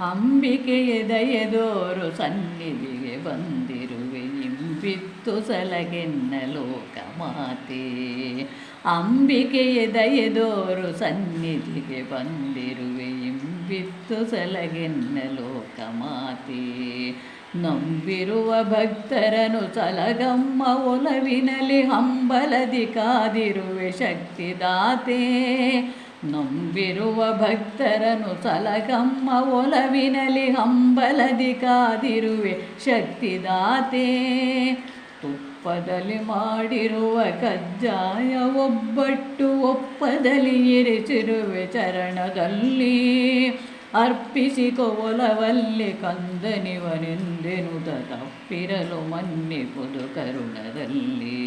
ಅಂಬಿಕೆಯ ದಯದೋರು ಸನ್ನಿಧಿಗೆ ಬಂದಿರುವೆ ಇಂಬಿತ್ತು ಸಲಗೆನ್ನ ಲೋಕಮಾತೆ ಅಂಬಿಕೆಯ ದಯದೋರು ಸನ್ನಿಧಿಗೆ ಬಂದಿರುವೆ ಇಂಬಿತ್ತು ಸಲಗೆನ್ನ ಲೋಕಮಾತೆ ನಂಬಿರುವ ಭಕ್ತರನು ಸಲಗಮ್ಮ ಒಲವಿನಲ್ಲಿ ಹಂಬಲದಿ ಕಾದಿರುವೆ ಶಕ್ತಿದಾತೆ. ನಂಬಿರುವ ಭಕ್ತರನು ಸಲಗಮ್ಮ ಒಲವಿನಲಿ ಹಂಬಲದಿ ಕಾದಿರುವೆ ಶಕ್ತಿದಾತೆ. ತುಪ್ಪದಲ್ಲಿ ಮಾಡಿರುವ ಕಜ್ಜಾಯ ಒಬ್ಬಟ್ಟು ಒಪ್ಪದಲ್ಲಿ ಇರಿಸಿರುವೆ ಚರಣದಲ್ಲಿ. ಅರ್ಪಿಸಿಕೊ ಒಲವಲ್ಲಿ ಕಂದನಿವನೆಂದೆನುತ ತಪ್ಪಿರಲು ಮನ್ನಿಪುದು ಕರುಣದಲ್ಲಿ.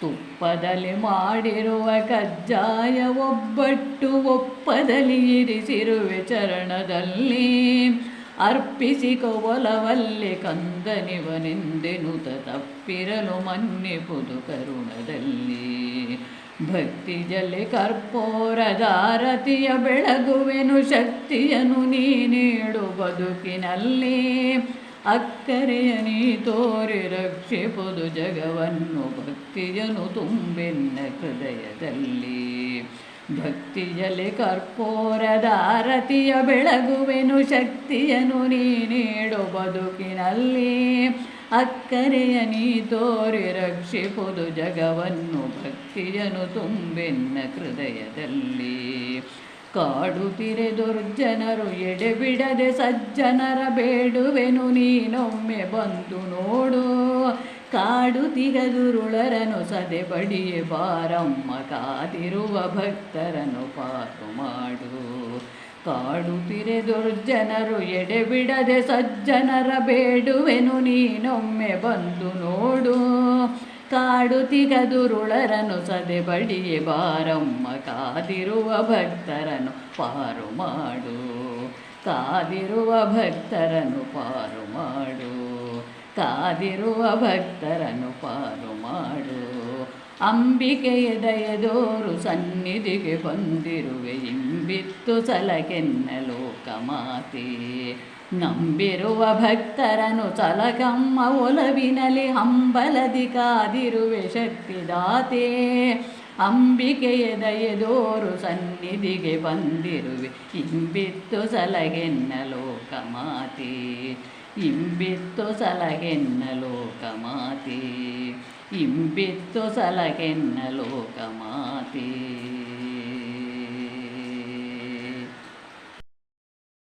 ತುಪ್ಪದಲ್ಲಿ ಮಾಡಿರುವ ಕಜ್ಜಾಯ ಒಬ್ಬಟ್ಟು ಒಪ್ಪದಲ್ಲಿ ಇರಿಸಿರುವೆ ಚರಣದಲ್ಲಿ. ಅರ್ಪಿಸಿ ಕೋಲವಲ್ಲಿ ಕಂದನಿವನೆಂದೆನುತ ತಪ್ಪಿರಲು ಮನ್ನಿಪುದು ಕರುಣದಲ್ಲಿ. ಭಕ್ತಿ ಕರ್ಪೂರದ ಕರ್ಪೂರದಾರತಿಯ ಬೆಳಗುವೆನು ಶಕ್ತಿಯನು ನೀಡು ಬದುಕಿನಲ್ಲಿ. ಅಕ್ಕರೆಯ ನೀ ತೋರಿ ರಕ್ಷಿಪುದು ಜಗವನ್ನು ಭಕ್ತಿಯನು ತುಂಬೆನ್ನ ಹೃದಯದಲ್ಲಿ. ಭಕ್ತಿಯಲ್ಲಿ ಕರ್ಪೂರದ ಆರತಿಯ ಬೆಳಗುವೆನು ಶಕ್ತಿಯನು ನೀ ನೀಡು ಬದುಕಿನಲ್ಲಿ. ಅಕ್ಕರೆಯ ನೀ ತೋರಿ ರಕ್ಷಿಪುದು ಜಗವನ್ನು ಭಕ್ತಿಯನು ತುಂಬೆನ್ನ ಹೃದಯದಲ್ಲಿ. ಕಾಡುತ್ತಿರೆ ದುರ್ಜನರು ಎಡೆಬಿಡದೆ ಸಜ್ಜನರ ಬೇಡುವೆನು ನೀನೊಮ್ಮೆ ಬಂದು ನೋಡು. ಕಾಡು ತಿಗದುರುಳರನು ಸದೆ ಬಡಿಯೆ ಬಾರಮ್ಮ ಕಾದಿರುವ ಭಕ್ತರನು ಪಾರು ಮಾಡು. ತಿರೆ ದುರ್ಜನರು ಎಡೆಬಿಡದೆ ಸಜ್ಜನರ ಬೇಡುವೆನು ನೀನೊಮ್ಮೆ ಬಂದು ನೋಡು. ಕಾಡುತ್ತಿಗ ತಿಗದುರುಳರನು ಸದೆ ಬಡಿಯೆ ಬಾರಮ್ಮ, ಕಾದಿರುವ ಭಕ್ತರನು ಪಾರು ಮಾಡು. ಕಾದಿರುವ ಭಕ್ತರನು ಪಾರು ಮಾಡು. ಕಾದಿರುವ ಭಕ್ತರನು ಪಾರು ಮಾಡು. ಅಂಬಿಕೆಯ ದಯದೋರು ಸನ್ನಿಧಿಗೆ ಬಂದಿರುವೆ. ಇಂಬಿತ್ತು ಸಲಕೆನ್ನ ಲೋಕಮಾತೆ. ನಂಬಿರುವ ಭಕ್ತರನು ಸಲಕಮ್ಮ ಒಲವಿನಲಿ ಹಂಬಲದಿ ಕಾದಿರುವೆ ಶಕ್ತಿದಾತೆ. ಅಂಬಿಕೆಯ ದಯದೋರು ಸನ್ನಿಧಿಗೆ ಬಂದಿರುವೆ. ಇಂಬಿತ್ತು ಸಲಗೆನ್ನ ಲೋಕಮಾತೆ. ಇಂಬಿತ್ತು ಸಲಗೆನ್ನ ಲೋಕಮಾತೆ. ಇಂಬಿತ್ತು ಸಲಗೆನ್ನ ಲೋಕಮಾತೆ